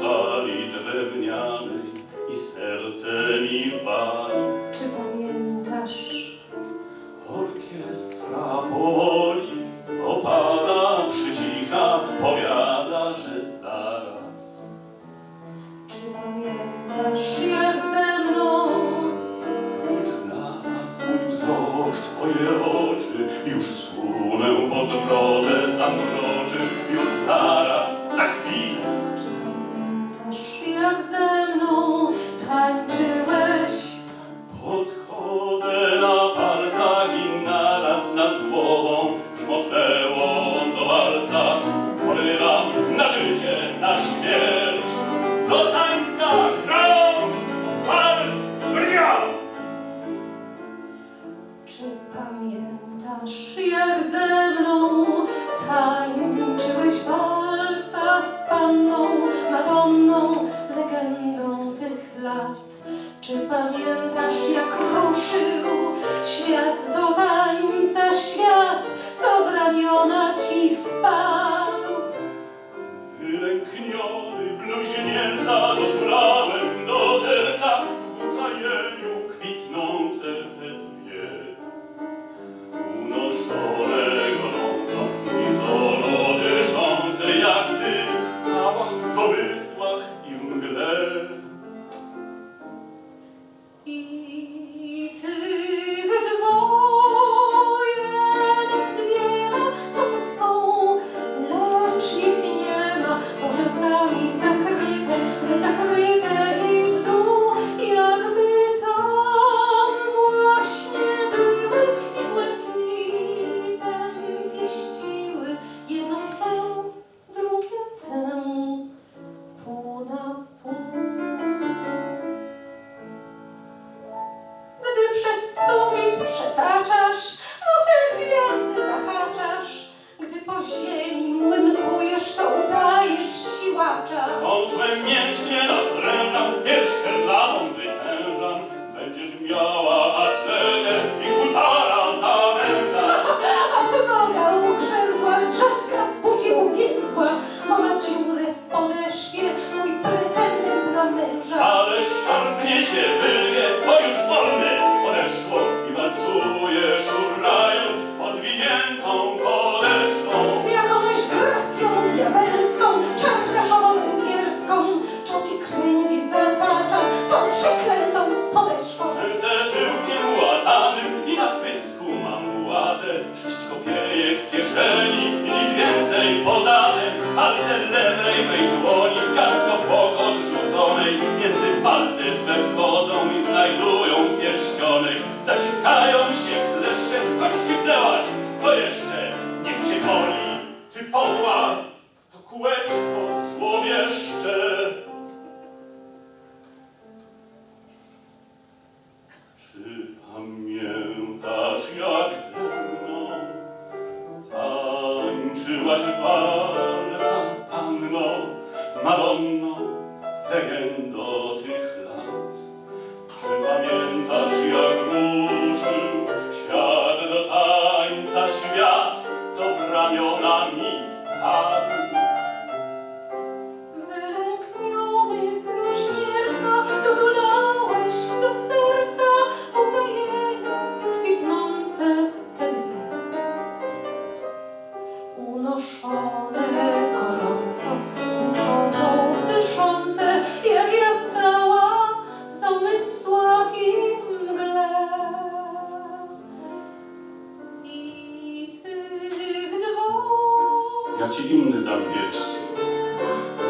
szali drewnianej i serce mi wali. Czy pamiętasz? Orkiestra powoli opada, przycicha, powiada, że zaraz. Czy pamiętasz jak ze mną? Już znalazł wzrok twoje oczy, już słonę po drodze już walca. Porywam na życie, na śmierć, do tańca grą, wals, brnia! Czy pamiętasz jak ze mną tańczyłeś walca z panną Madonną, legendą tych lat? Czy pamiętasz jak ruszył świat do tańca świat, co w ramiona ci wpadł? Wylękniony bluźnierca dotulałem Bishop. Pierścionek. Zaciskają się kleszcze, choć krzyknęłaś, to jeszcze niech cię boli. Ty podła, to kółeczko złowieszcze. Czy pamiętasz jak ze mną tańczyłaś walca panno, Madonno, legendo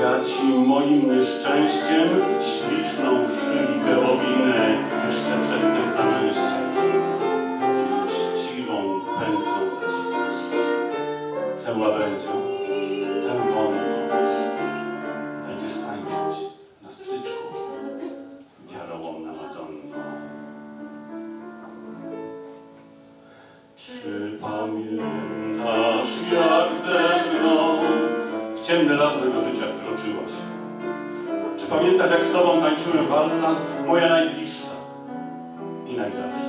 Ja ci moim nieszczęściem śliczną szybkę owinę jeszcze przed tym zamęściem. Chciwą pętlą zacisnę. Tę łabędzią, tę wątłą. Będziesz tańczyć na stryczku, wiarołomna Madonno. Czy pamiętasz jak ze ciemny las mego życia wkroczyłaś? Czy pamiętasz jak z tobą tańczyłem walca, moja najbliższa i najdalsza?